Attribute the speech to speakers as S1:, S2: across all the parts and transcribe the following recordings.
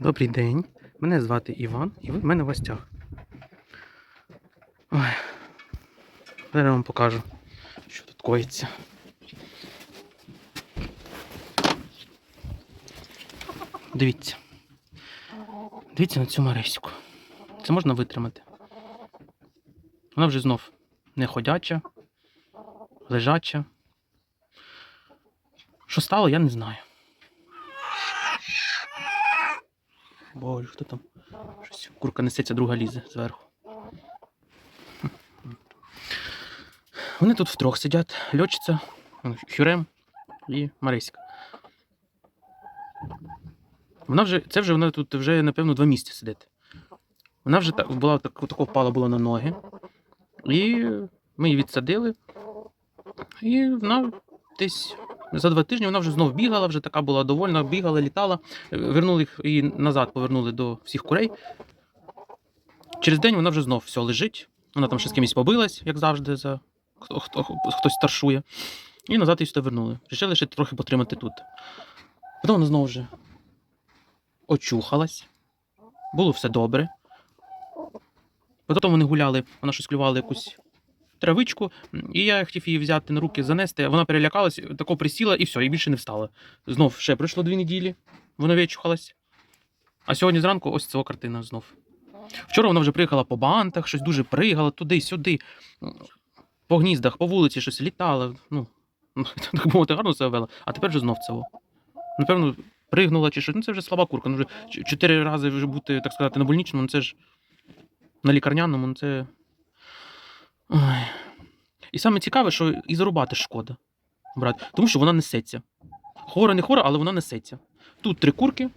S1: Добрий день. Мене звати Іван, і ви в мене в гостях. Ой. Зараз я вам покажу, що тут коїться. Дивіться. Дивіться на цю Марисіку. Це можна витримати. Вона вже знов не ходяча, лежача. Що стало, я не знаю. Боже, хто там? Щось курка несеться, друга лізе зверху. Вони тут втрьох сидять, льочиться, Хюрем і Мариська. Вона вже, це вже вона тут вже, напевно, два місяці сидить. Вона вже так, була так, тако впала була на ноги. І ми її відсадили. І вона десь за два тижні вона вже знов бігала, вже така була довольна, бігала, літала. Е, Вернули їх і назад повернули до всіх курей. Через день вона вже знов все лежить. Вона там ще з кимось побилась, як завжди, за хто, хто, хтось старшує. І назад її сюди вернули. Рішили ще трохи потримати тут. Потім вона знову вже очухалась. Було все добре. Потім вони гуляли, вона щось клювала якусь травичку, і я хотів її взяти на руки, занести. Вона перелякалась, тако присіла і все, і більше не встала. Знов ще пройшло дві неділі, вона вичухалась. А сьогодні зранку ось ця картина знов. Вчора вона вже приїхала по бантах, щось дуже пригала туди-сюди, по гніздах, по вулиці щось літала. Ну, так мовити, гарно себе вела, а тепер вже знов цього. Напевно, пригнула чи щось. Ну, це вже слаба курка. Ну, вже чотири рази вже бути, так сказати, на больничному, ну це ж на лікарняному, ну це. Ой. І саме цікаве, що і зарубати шкода. Брат, тому що вона несеться. Хора не хора, але вона несеться. Тут три курки.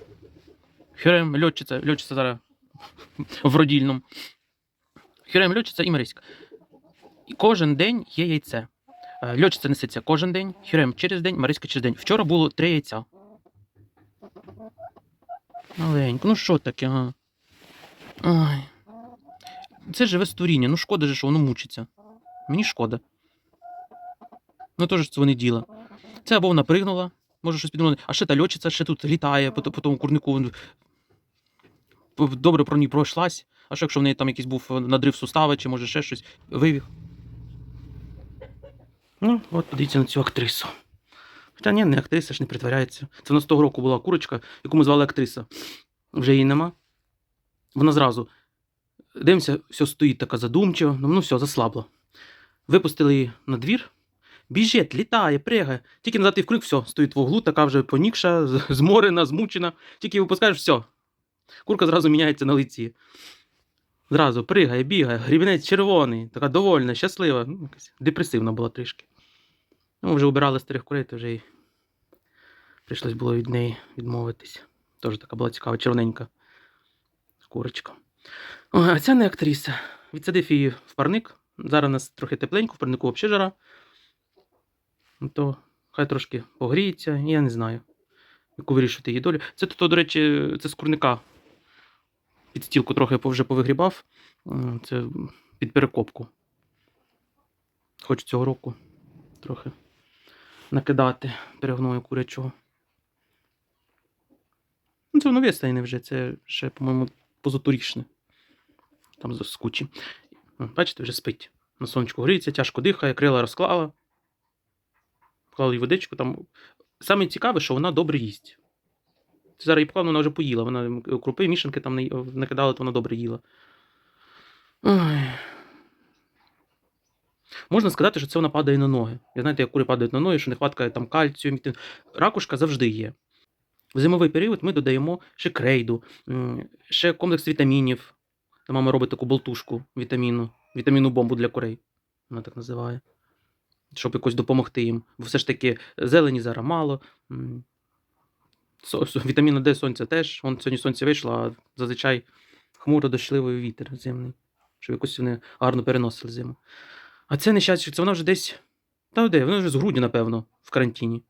S1: Хюрем, льотчиця, льотчиця зараз в родільному. Хюрем, льотчиця і Мариська. І кожен день є яйце. Е, Льотчиця несеться кожен день, Хюрем через день, Мариська через день. Вчора було три яйця. Маленько, ну що таке, ага. Ой. Це живе створіння, ну шкода же, що воно мучиться. Мені шкода. Ну теж це вони діла. Це або вона пригнула, може щось підмовити, а ще та льотчиця ще тут літає по, по тому курнику. Добре про ній пройшлась. А що якщо в неї там якийсь був е, надрив сустава, чи може ще щось вивіг. Ну, от подивіться на цю актрису. Хоча ні, не актриса ж не притворяється. Це вона з того року була курочка, яку ми звали актриса. Вже її нема. Вона зразу. Дивимося, все стоїть така задумчива, ну, ну все, заслабла. Випустили її на двір. Біжить, літає, пригає. Тільки назад і вкрик, все, стоїть в углу, така вже понікша, зморена, змучена. Тільки випускаєш, все. Курка зразу міняється на лиці. Зразу пригає, бігає, грібінець червоний, така довольна, щаслива. Ну, якась депресивна була трішки. Ну, вже убирали старих курей, то вже й прийшлось було від неї відмовитись. Теж така була цікава, червоненька курочка. А ця не актриса. Відсадив її в парник. Зараз у нас трохи тепленько, в парнику взагалі жара. Ну, То хай трошки погріється, я не знаю, яку вирішити її долю. Це тут, до речі, це з курника. Під стілку трохи вже повигрібав. Це під перекопку. Хочу цього року трохи накидати перегною курячого. Ну, це воно вестайне вже, це ще, по-моєму, позаторічне. Там з з кучі. Бачите, вже спить. На сонечку гріється, тяжко дихає, крила розклала. Вклала їй водичку. Там. Саме цікаве, що вона добре їсть. Зараз її поклав, вона вже поїла. Вона крупи, мішанки там накидала, то вона добре їла. Ой. Можна сказати, що це вона падає на ноги. Я знаєте, як кури падають на ноги, що нехватка там кальцію. Ракушка завжди є. В зимовий період ми додаємо ще крейду, ще комплекс вітамінів. Та Мама робить таку болтушку вітаміну, вітамінну бомбу для курей. Вона так називає. Щоб якось допомогти їм. Бо все ж таки зелені зараз мало. Вітаміна Д сонця теж. Вон сьогодні сонце вийшло, а зазвичай хмуро дощливий вітер зимний. Щоб якось вони гарно переносили зиму. А це нещастя, це вона вже десь. Та де? Вона вже з грудня, напевно, в карантині.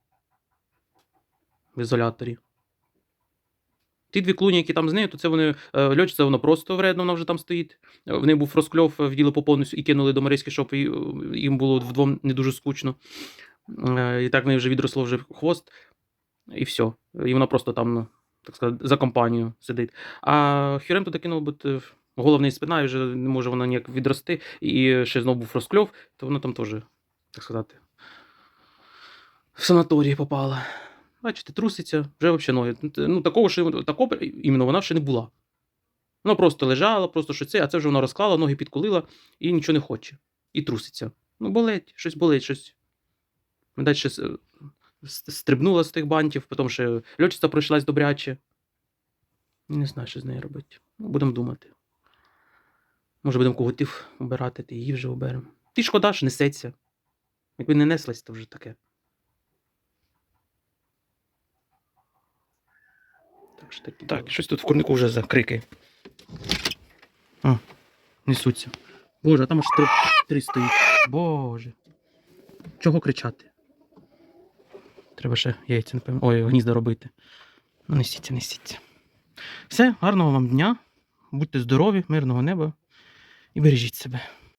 S1: В ізоляторі. Ті дві клуні, які там з нею, то це вони е, льочиться, вона просто вредно, вона вже там стоїть. Е, В неї був розкльов, е, вділи по повністю і кинули до Мариськи, щоб їм було вдвом не дуже скучно. І так в неї вже відросло вже хвост, і все. І вона просто там ну, так сказати, за компанію сидить. А Хюрем туди кинув бути головний спина, і вже не може вона ніяк відрости, і ще знову був розкльов, то вона там теж, так сказати, в санаторії попала. Бачите, труситься, вже взагалі ноги. Ну, такого, що такого іменно вона ще не була. Вона просто лежала, просто що це, а це вже вона розклала, ноги підколила і нічого не хоче. І труситься. Ну, болить, щось болить, щось. Далі ще стрибнула з тих бантів, потім ще льотчиця пройшлась добряче. Не знаю, що з нею робити. Ну, будемо думати. Може, будемо коготів обирати, ти її вже оберемо. Ти шкода ж несеться. Якби не неслась, то вже таке. Що такі так, щось тут в курнику вже за крики. А, несуться. Боже, а там аж три, три стоїть. Боже. Чого кричати? Треба ще яйця, напевно. Ой, гнізда робити. Ну, несіться, несіться. Все, гарного вам дня. Будьте здорові, мирного неба і бережіть себе.